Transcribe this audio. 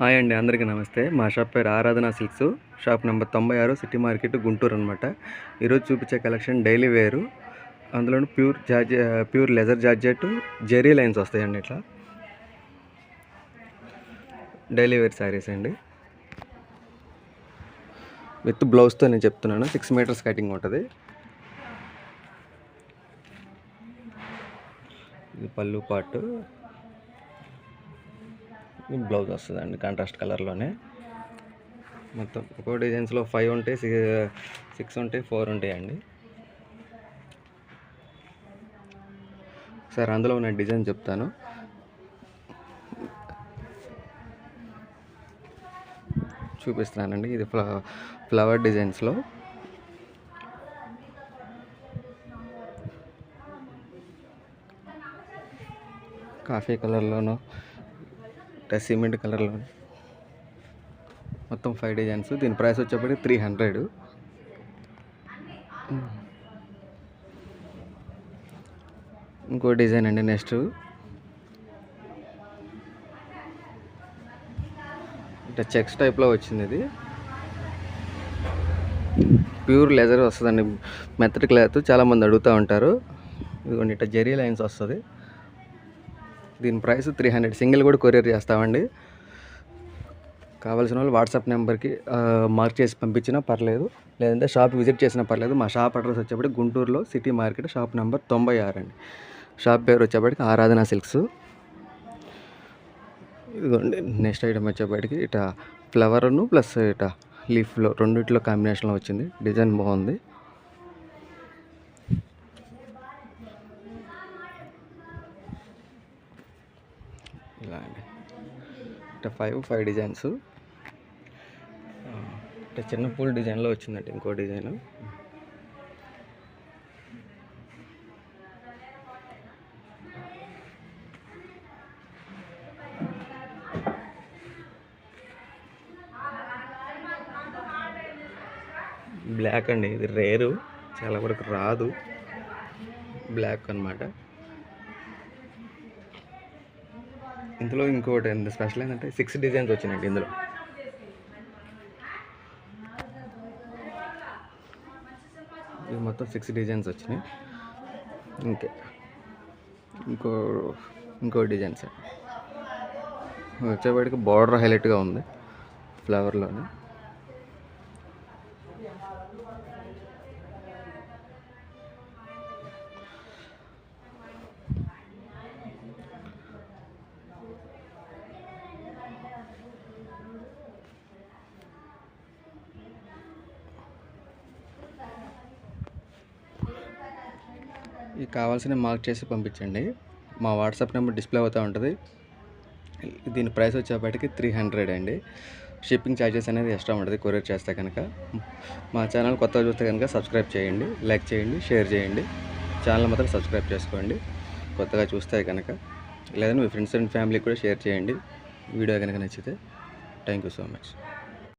Hi అండి అందరికీ నమస్తే. మా షాప్ పేరు ఆరాధన సిల్క్స్. షాప్ నెంబర్ తొంభై ఆరు సిటీ మార్కెట్ గుంటూరు అనమాట ఈరోజు చూపించే కలెక్షన్ డైలీ వేరు. అందులోనూ pure georgette pure ledger georgette zari lines వస్తాయండి ఇట్లా. డైలీ వేర్ శారీస్ అండి. విత్ బ్లౌజ్తో నేను చెప్తున్నాను సిక్స్ మీటర్స్ కటింగ్ ఉంటుంది. ఇది పళ్ళు పాటు. బ్లౌజ్ వస్తుందండి కాంట్రాస్ట్ కలర్లోనే మొత్తం ఒక్కో డిజైన్స్లో ఫైవ్ ఉంటాయి సిక్స్ ఉంటాయి ఫోర్ ఉంటాయండి. సార్ అందులో ఉన్న డిజైన్ చెప్తాను. చూపిస్తున్నానండి ఇది ఫ్లవర్ డిజైన్స్లో కాఫీ కలర్లోనూ సిమెంట్ కలర్లో మొత్తం ఫైవ్ డిజైన్స్ దీని ప్రైస్ వచ్చేప్పటికి త్రీ హండ్రెడ్ ఇంకో డిజైన్ అండి నెక్స్ట్ అంటే చెక్స్ టైప్లో వచ్చింది ఇది. ప్యూర్ లెదర్ వస్తుందండి. మెత్తటి క్లాత్. చాలామంది అడుగుతూ ఉంటారు. ఇదిగోండి ఇట్లా జెరీ లైన్స్ వస్తుంది. దీని ప్రైస్ త్రీ హండ్రెడ్. సింగిల్ కూడా కొరియర్ చేస్తామండి. కావాల్సిన వాళ్ళు వాట్సాప్ నెంబర్కి మార్క్ చేసి పంపించినా పర్లేదు. లేదంటే షాప్ విజిట్ చేసినా పర్లేదు. మా షాప్ అడ్రస్ వచ్చేప్పటికి గుంటూరులో సిటీ మార్కెట్ షాప్ నెంబర్ తొంభై ఆరు అండి. షాప్ పేరు వచ్చేప్పటికి ఆరాధన సిల్క్స్. ఇదిగోండి నెక్స్ట్ ఐటమ్ వచ్చేప్పటికి ఇట ఫ్లవర్ను ప్లస్ ఇట లీఫ్లో రెండిట్లో కాంబినేషన్లో వచ్చింది. డిజైన్ బాగుంది ఇలా అండి ఇట్లా ఫైవ్ ఫైవ్ డిజైన్స్. ఇట్లా చిన్న పూల్ డిజైన్లో వచ్చిందండి ఇంకో డిజైన్. బ్లాక్ అండి ఇది రేరు చాలా వరకు రాదు. బ్లాక్ అన్నమాట. ఇందులో ఇంకోటి ఎంత స్పెషల్ ఏంటంటే సిక్స్ డిజైన్స్ వచ్చినాయండి ఇందులో. ఇది మొత్తం సిక్స్ డిజైన్స్ వచ్చినాయి. ఇంకే. ఇంకో ఇంకో డిజైన్స్ వచ్చేవాడికి బార్డర్ హైలైట్గా ఉంది ఫ్లవర్లోనే ఈ కావాల్సిన మార్క్ చేసి పంపించండి. మా వాట్సాప్ నెంబర్ డిస్ప్లే అవుతూ ఉంటుంది. దీని ప్రైస్ వచ్చేప్పటికి త్రీ హండ్రెడ్ అండి. షిప్పింగ్ ఛార్జెస్ అనేది ఎక్స్ట్రా ఉంటుంది. కొరియర్ చేస్తే కనుక. మా ఛానల్ కొత్తగా చూస్తే కనుక సబ్స్క్రైబ్ చేయండి లైక్ చేయండి షేర్ చేయండి. ఛానల్ మాత్రం సబ్స్క్రైబ్ చేసుకోండి. కొత్తగా చూస్తే కనుక. లేదా మీ ఫ్రెండ్స్ అండ్ ఫ్యామిలీకి కూడా షేర్ చేయండి. వీడియో కనుక నచ్చితే. Thank you so much.